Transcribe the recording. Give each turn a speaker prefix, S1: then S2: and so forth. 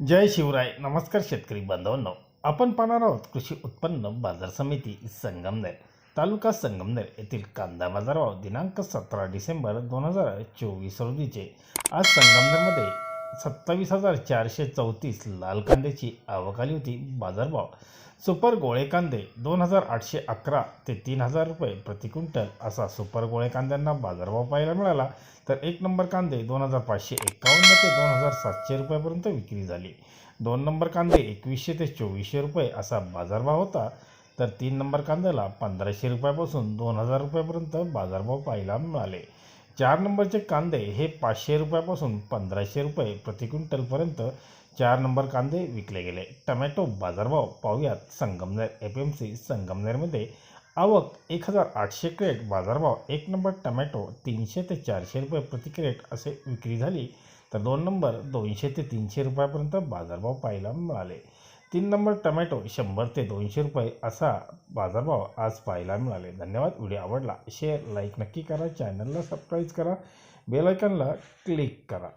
S1: जय शिवराय. नमस्कार शेतकरी बांधवांनो. आपण पाहणार आहोत कृषी उत्पन्न बाजार समिती संगमनेर. तालुका संगमनेर येथील कांदा बाजारभाव दिनांक सतरा डिसेंबर दोन हजार चोवीस रोजीचे. आज संगमनेरमध्ये सत्तावीस हजार चारशे चौतीस लाल कांद्याची आवक आली होती. बाजारभाव सुपर गोळे कांदे दोन हजार आठशे अकरा ते तीन हजार रुपये प्रति क्विंटल असा सुपर गोळे कांद्यांना बाजारभाव पाहायला मिळाला. तर एक नंबर कांदे दोन हजार पाचशे एकावन्न ते दोन हजार सातशे रुपयापर्यंत विक्री झाली. दोन नंबर कांदे एकवीसशे ते चोवीसशे रुपये असा बाजारभाव होता. तर तीन नंबर कांद्याला पंधराशे रुपयापासून दोन हजार रुपयापर्यंत बाजारभाव पाहायला मिळाले. चार नंबरचे कांदे हे पाचशे रुपयापासून पंधराशे रुपये प्रति क्विंटलपर्यंत चार नंबर कांदे विकले गेले. टमॅटो बाजारभाव पाहूयात. संगमनेर एफ एम सी संगमनेरमध्ये आवक एक हजार आठशे क्रेट बाजारभाव एक नंबर टमॅटो तीनशे ते चारशे रुपये प्रति क्रेट असे विक्री झाली. तर दोन नंबर दोनशे ते तीनशे रुपयापर्यंत बाजारभाव पाहायला मिळाले. तीन नंबर टमॅटो शंभर ते दोनशे रुपये असा बाजारभाव आज पाहायला मिळाले. धन्यवाद. व्हिडिओ आवडला शेअर लाईक नक्की करा. चॅनलला सबस्क्राईब करा. बेलायकनला क्लिक करा.